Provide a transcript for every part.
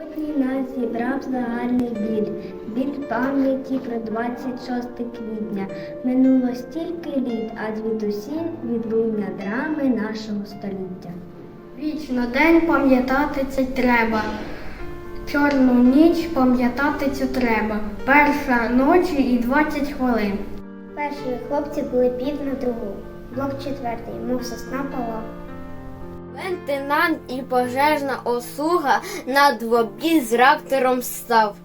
липні нас зібрав загальний біль, біль пам'яті про 26 квітня. Минуло стільки літ, а звідусіль відлуння драми нашого століття. Вічно день пам'ятати це треба. Чорну ніч пам'ятати цю треба. Перша ночі і 20 хвилин. Перші хлопці були пів на другу. Блок четвертий, мов сосна пала. Лейтенант і пожежна осуга на двобій з раптором став.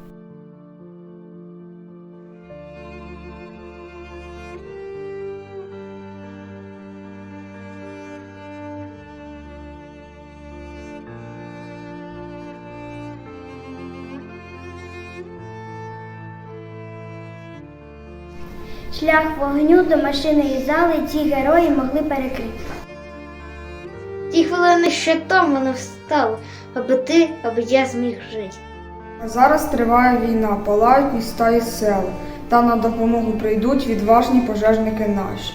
Шлях вогню до машини і зали ці герої могли перекрити. Ті хвилини ще тому не встав, аби ти, аби я зміг жити. А зараз триває війна, палають міста і села. Та на допомогу прийдуть відважні пожежники наші.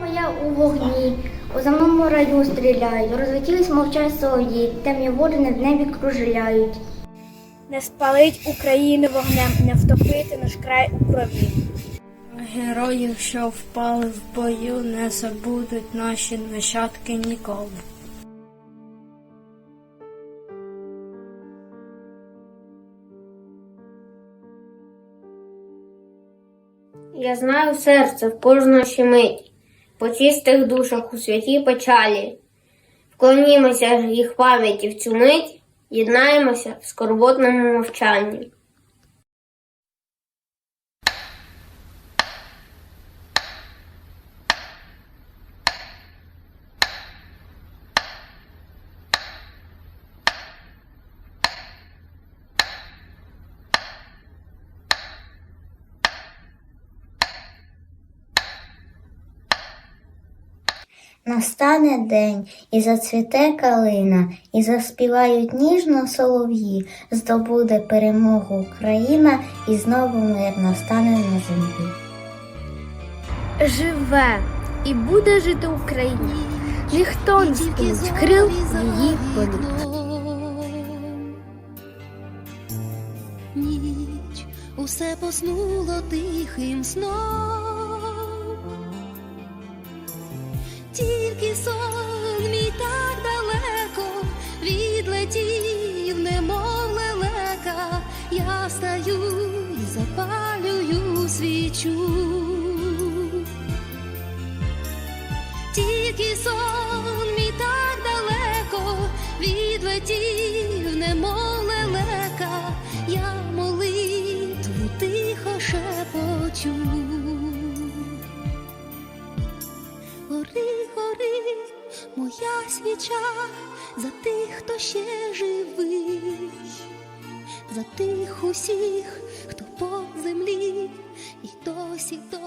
Моя у вогні, у земному раю стріляють, розлетілись мовчать солов'ї, темні води над небі кружляють. Не спалить Україну вогнем, не втопити наш край у крові. Героїв, що впали в бою, не забудуть наші нащадки ніколи. Я знаю серце в кожну щемить, по чистих душах у святій печалі. Вклонімося їх пам'яті в цю мить, єднаємося в скорботному мовчанні. Настане день, і зацвіте калина, і заспівають ніжно солов'ї, здобуде перемогу Україна, і знову мир настане на землі. Живе і буде жити Україна. Ніхто не спинить крил її політ. Ніч усе поснуло тихим сном. Тільки сон мій так далеко відлетів, немов лелека. Я стаю і запалюю свічу. Тільки сон мій так далеко відлетів, немов лелека, я молитву тихо шепочу. Моя свіча за тих, хто ще живий, за тих усіх, хто по землі і досі до